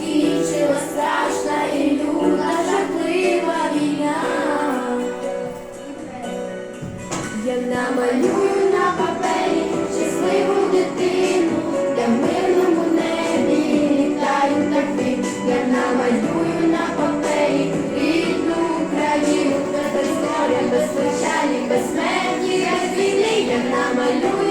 щоб страшна і люта жахлива війна. Я намалюю на папері щасливу дитину, де в мирному небі літають птахи. Я намалюю на папері рідну Україну, без історії, без печалі, без смерті, війни. Я намалюю